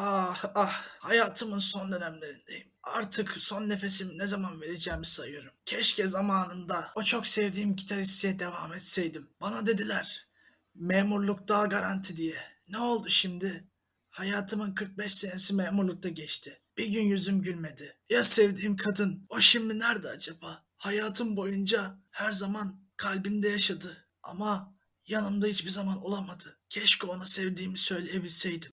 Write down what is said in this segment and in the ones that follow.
Ah ah hayatımın son dönemlerindeyim. Artık son nefesimi ne zaman vereceğimi sayıyorum. Keşke zamanında o çok sevdiğim gitaristçiye devam etseydim. Bana dediler memurluk daha garanti diye. Ne oldu şimdi? Hayatımın 45 senesi memurlukta geçti. Bir gün yüzüm gülmedi. Ya sevdiğim kadın o şimdi nerede acaba? Hayatım boyunca her zaman kalbimde yaşadı. Ama yanımda hiçbir zaman olamadı. Keşke ona sevdiğimi söyleyebilseydim.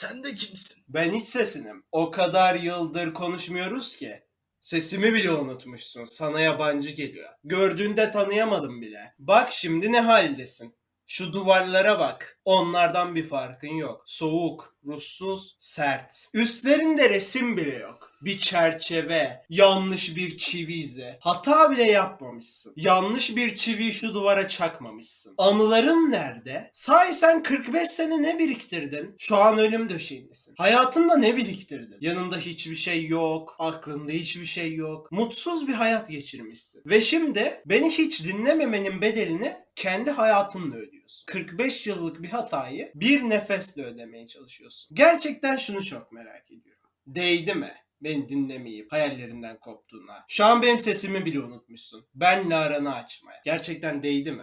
Sen de kimsin? Ben hiç sesinim. O kadar yıldır konuşmuyoruz ki. Sesimi bile unutmuşsun. Sana yabancı geliyor. Gördüğünde tanıyamadım bile. Bak şimdi ne haldesin. Şu duvarlara bak. Onlardan bir farkın yok. Soğuk, ruhsuz, sert. Üstlerinde resim bile yok. Bir çerçeve, yanlış bir çivi izi. Hata bile yapmamışsın. Yanlış bir çiviyi şu duvara çakmamışsın. Anıların nerede? Sahi sen 45 sene ne biriktirdin? Şu an ölüm döşeğindesin. Hayatında ne biriktirdin? Yanında hiçbir şey yok. Aklında hiçbir şey yok. Mutsuz bir hayat geçirmişsin. Ve şimdi beni hiç dinlememenin bedelini kendi hayatınla ödüyorsun. 45 yıllık bir hatayı bir nefesle ödemeye çalışıyorsun. Gerçekten şunu çok merak ediyorum. Değdi mi? Beni dinlemeyip hayallerinden koptuğuna. Şu an benim sesimi bile unutmuşsun. Benle aranı açmaya. Gerçekten değdi mi?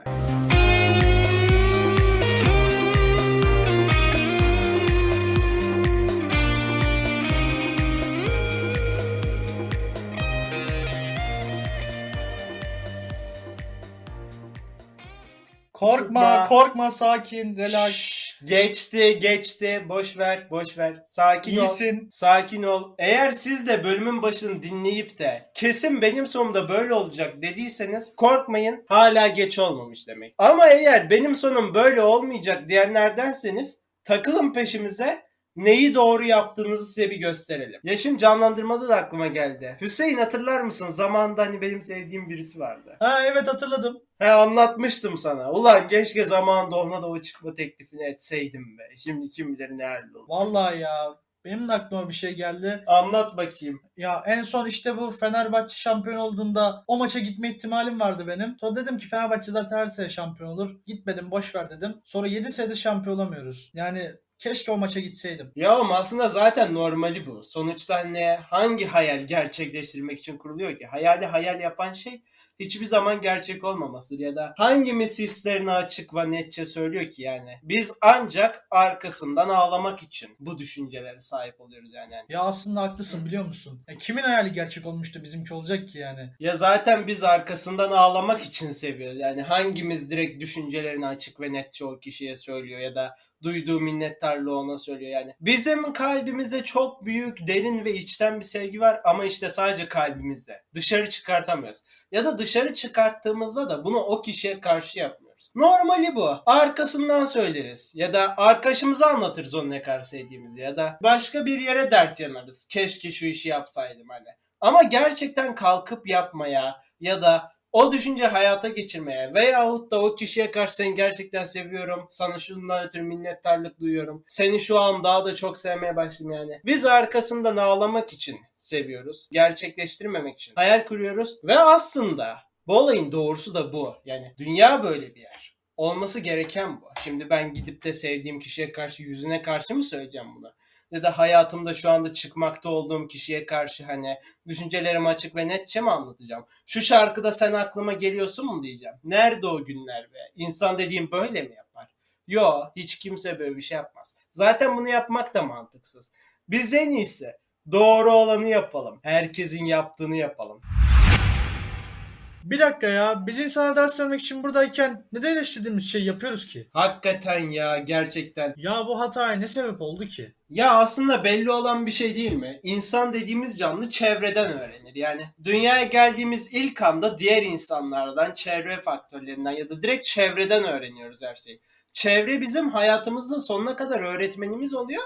Korkma, Korkma. korkma, sakin, relax. Geçti, geçti. Boş ver, boş ver. Sakin ol. İyisin. Sakin ol. Eğer siz de bölümün başını dinleyip de kesin benim sonumda böyle olacak dediyseniz korkmayın hala geç olmamış demek. Ama eğer benim sonum böyle olmayacak diyenlerdenseniz takılın peşimize neyi doğru yaptığınızı size bir gösterelim. Yaşım canlandırmada da aklıma geldi. Hüseyin hatırlar mısın? Zamanında hani benim sevdiğim birisi vardı. Ha evet hatırladım. He anlatmıştım sana. Ulan keşke zamanında ona da o çıkma teklifini etseydim be. Şimdi kim bilir ne halde olur. Vallahi ya benim de aklıma bir şey geldi. Anlat bakayım. Ya en son işte bu Fenerbahçe şampiyon olduğunda o maça gitme ihtimalim vardı benim. Sonra dedim ki Fenerbahçe zaten her sene şampiyon olur. Gitmedim boş ver dedim. Sonra 7 senedir şampiyon olamıyoruz. Yani keşke o maça gitseydim. Ya ama aslında zaten normali bu. Sonuçta hani hangi hayal gerçekleştirmek için kuruluyor ki? Hayali hayal yapan şey hiçbir zaman gerçek olmamasıdır ya da hangimiz hislerini açık ve netçe söylüyor ki yani. Biz ancak arkasından ağlamak için bu düşüncelere sahip oluyoruz yani. Ya aslında haklısın biliyor musun? Ya kimin hayali gerçek olmuştu bizimki olacak ki yani. Ya zaten biz arkasından ağlamak için seviyoruz. Yani hangimiz direkt düşüncelerini açık ve netçe o kişiye söylüyor ya da duyduğu minnettarlığı ona söylüyor yani. Bizim kalbimizde çok büyük, derin ve içten bir sevgi var ama işte sadece kalbimizde. Dışarı çıkartamıyoruz. Ya da dışarı çıkarttığımızda da bunu o kişiye karşı yapmıyoruz. Normali bu. Arkasından söyleriz. Ya da arkadaşımıza anlatırız onu ne kadar sevdiğimizi. Ya da başka bir yere dert yanarız. Keşke şu işi yapsaydım hani. Ama gerçekten kalkıp yapmaya ya da o düşünce hayata geçirmeye veyahut da o kişiye karşı seni gerçekten seviyorum. Sana şundan ötürü minnettarlık duyuyorum. Seni şu an daha da çok sevmeye başladım yani. Biz arkasından ağlamak için seviyoruz. Gerçekleştirmemek için hayal kuruyoruz. Ve aslında bu olayın doğrusu da bu. Yani dünya böyle bir yer. Olması gereken bu. Şimdi ben gidip de sevdiğim kişiye karşı yüzüne karşı mı söyleyeceğim bunu? Ya da hayatımda şu anda çıkmakta olduğum kişiye karşı hani düşüncelerimi açık ve netçe mi anlatacağım? Şu şarkıda sen aklıma geliyorsun mu diyeceğim. Nerede o günler be? İnsan dediğim böyle mi yapar? Yo hiç kimse böyle bir şey yapmaz. Zaten bunu yapmak da mantıksız. Biz en iyisi doğru olanı yapalım. Herkesin yaptığını yapalım. Bir dakika ya biz insana ders vermek için buradayken neden eleştirdiğimiz şeyi yapıyoruz ki? Hakikaten ya gerçekten. Ya bu hataya ne sebep oldu ki? Ya aslında belli olan bir şey değil mi? İnsan dediğimiz canlı çevreden öğrenir. Yani dünyaya geldiğimiz ilk anda diğer insanlardan, çevre faktörlerinden ya da direkt çevreden öğreniyoruz her şeyi. Çevre bizim hayatımızın sonuna kadar öğretmenimiz oluyor.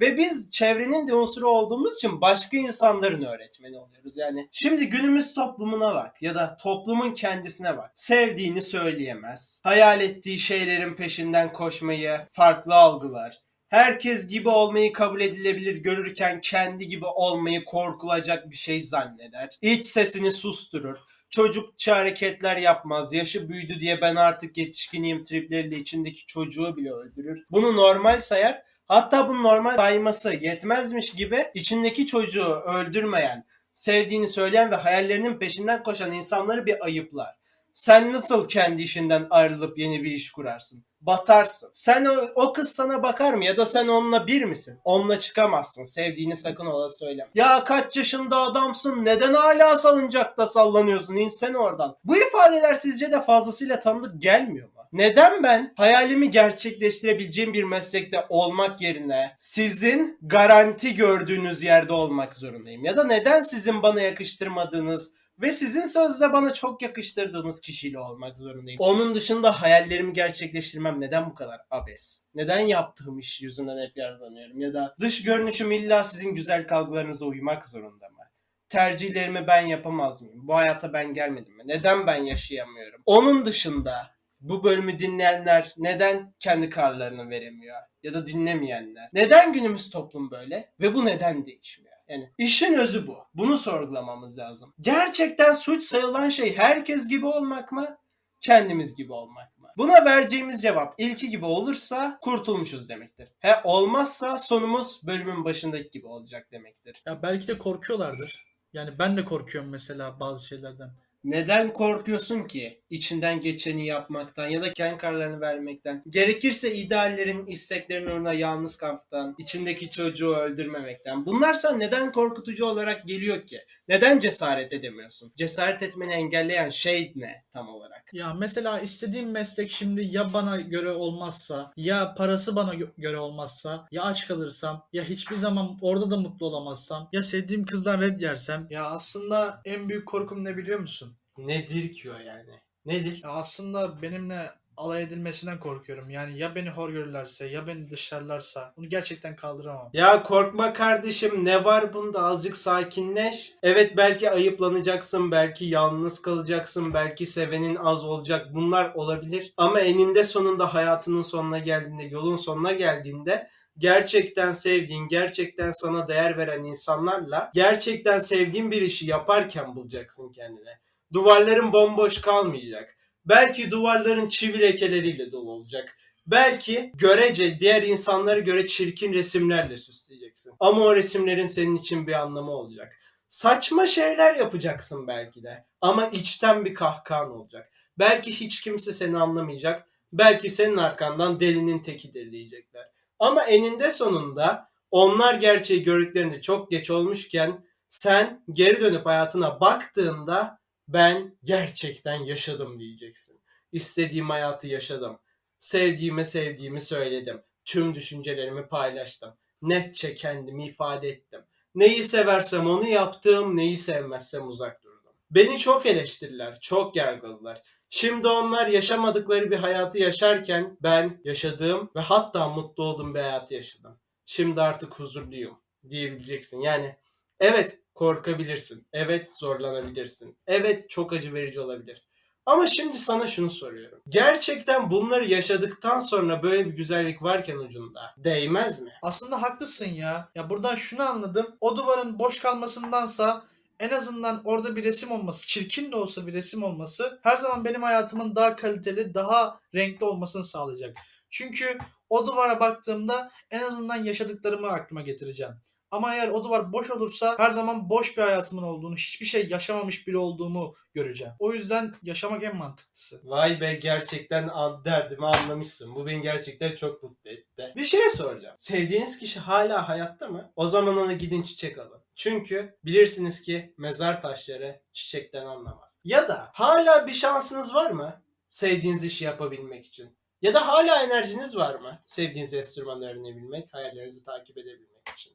Ve biz çevrenin de unsuru olduğumuz için başka insanların öğretmeni oluyoruz. Yani şimdi günümüz toplumuna bak ya da toplumun kendisine bak. Sevdiğini söyleyemez. Hayal ettiği şeylerin peşinden koşmayı farklı algılar. Herkes gibi olmayı kabul edilebilir görürken kendi gibi olmayı korkulacak bir şey zanneder. İç sesini susturur. çocukça hareketler yapmaz. Yaşı büyüdü diye ben artık yetişkiniyim tripleriyle içindeki çocuğu bile öldürür. Bunu normal sayar. Hatta bu normal sayması yetmezmiş gibi içindeki çocuğu öldürmeyen, sevdiğini söyleyen ve hayallerinin peşinden koşan insanları bir ayıplar. Sen nasıl kendi işinden ayrılıp yeni bir iş kurarsın? Batarsın. Sen o, o kız sana bakar mı ya da sen onunla bir misin? Onunla çıkamazsın. Sevdiğini sakın ola söyleme. Ya kaç yaşında adamsın? Neden hala salıncakta sallanıyorsun? İnsen oradan. Bu ifadeler sizce de fazlasıyla tanıdık gelmiyor mu? Neden ben hayalimi gerçekleştirebileceğim bir meslekte olmak yerine sizin garanti gördüğünüz yerde olmak zorundayım? Ya da neden sizin bana yakıştırmadığınız ve sizin sözde bana çok yakıştırdığınız kişiyle olmak zorundayım. Onun dışında hayallerimi gerçekleştirmem neden bu kadar abes? Neden yaptığım iş yüzünden hep yargılanıyorum? Ya da dış görünüşüm illa sizin güzel kavgalarınıza uymak zorunda mı? Tercihlerimi ben yapamaz mıyım? Bu hayata ben gelmedim mi? Neden ben yaşayamıyorum? Onun dışında bu bölümü dinleyenler neden kendi kararlarını veremiyor? Ya da dinlemeyenler. Neden günümüz toplum böyle? Ve bu neden değişmiyor? Yani işin özü bu. Bunu sorgulamamız lazım. Gerçekten suç sayılan şey herkes gibi olmak mı? Kendimiz gibi olmak mı? Buna vereceğimiz cevap ilki gibi olursa kurtulmuşuz demektir. He olmazsa sonumuz bölümün başındaki gibi olacak demektir. Ya belki de korkuyorlardır. Yani ben de korkuyorum mesela bazı şeylerden. Neden korkuyorsun ki içinden geçeni yapmaktan ya da kendi kararlarını vermekten? Gerekirse ideallerin, isteklerin uğruna yalnız kalmaktan, içindeki çocuğu öldürmemekten. Bunlar sana neden korkutucu olarak geliyor ki? Neden cesaret edemiyorsun? Cesaret etmeni engelleyen şey ne tam olarak? Ya mesela istediğim meslek şimdi ya bana göre olmazsa, ya parası bana gö- göre olmazsa, ya aç kalırsam, ya hiçbir zaman orada da mutlu olamazsam, ya sevdiğim kızdan red yersem. Ya aslında en büyük korkum ne biliyor musun? Nedir ki o yani? Nedir? Ya aslında benimle alay edilmesinden korkuyorum. Yani ya beni hor görürlerse, ya beni dışlarlarsa bunu gerçekten kaldıramam. Ya korkma kardeşim ne var bunda azıcık sakinleş. Evet belki ayıplanacaksın, belki yalnız kalacaksın, belki sevenin az olacak bunlar olabilir. Ama eninde sonunda hayatının sonuna geldiğinde, yolun sonuna geldiğinde gerçekten sevdiğin, gerçekten sana değer veren insanlarla gerçekten sevdiğin bir işi yaparken bulacaksın kendine. Duvarların bomboş kalmayacak. Belki duvarların çivi lekeleriyle dolu olacak. Belki görece diğer insanlara göre çirkin resimlerle süsleyeceksin. Ama o resimlerin senin için bir anlamı olacak. Saçma şeyler yapacaksın belki de. Ama içten bir kahkahan olacak. Belki hiç kimse seni anlamayacak. Belki senin arkandan delinin tekidir diyecekler. Ama eninde sonunda onlar gerçeği gördüklerinde çok geç olmuşken sen geri dönüp hayatına baktığında ben gerçekten yaşadım diyeceksin. İstediğim hayatı yaşadım. Sevdiğime sevdiğimi söyledim. Tüm düşüncelerimi paylaştım. Netçe kendimi ifade ettim. Neyi seversem onu yaptım, neyi sevmezsem uzak durdum. Beni çok eleştirdiler, çok yargıladılar. Şimdi onlar yaşamadıkları bir hayatı yaşarken ben yaşadığım ve hatta mutlu olduğum bir hayatı yaşadım. Şimdi artık huzurluyum diyebileceksin. Yani evet korkabilirsin. Evet zorlanabilirsin. Evet çok acı verici olabilir. Ama şimdi sana şunu soruyorum. Gerçekten bunları yaşadıktan sonra böyle bir güzellik varken ucunda değmez mi? Aslında haklısın ya. Ya buradan şunu anladım. O duvarın boş kalmasındansa en azından orada bir resim olması, çirkin de olsa bir resim olması her zaman benim hayatımın daha kaliteli, daha renkli olmasını sağlayacak. Çünkü o duvara baktığımda en azından yaşadıklarımı aklıma getireceğim. Ama eğer o duvar boş olursa her zaman boş bir hayatımın olduğunu, hiçbir şey yaşamamış biri olduğumu göreceğim. O yüzden yaşamak en mantıklısı. Vay be gerçekten an, derdimi anlamışsın. Bu beni gerçekten çok mutlu etti. Bir şey soracağım. Sevdiğiniz kişi hala hayatta mı? O zaman ona gidin çiçek alın. Çünkü bilirsiniz ki mezar taşları çiçekten anlamaz. Ya da hala bir şansınız var mı? Sevdiğiniz işi yapabilmek için. Ya da hala enerjiniz var mı? Sevdiğiniz enstrümanı öğrenebilmek, hayallerinizi takip edebilmek için.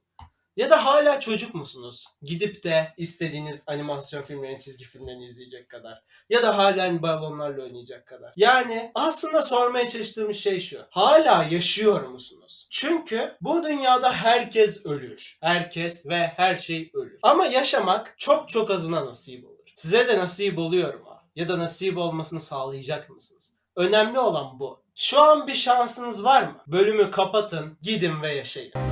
Ya da hala çocuk musunuz? Gidip de istediğiniz animasyon filmlerini, çizgi filmlerini izleyecek kadar. Ya da hala balonlarla oynayacak kadar. Yani aslında sormaya çalıştığımız şey şu. Hala yaşıyor musunuz? Çünkü bu dünyada herkes ölür. Herkes ve her şey ölür. Ama yaşamak çok çok azına nasip olur. Size de nasip oluyor mu? Ya da nasip olmasını sağlayacak mısınız? Önemli olan bu. Şu an bir şansınız var mı? Bölümü kapatın, gidin ve yaşayın.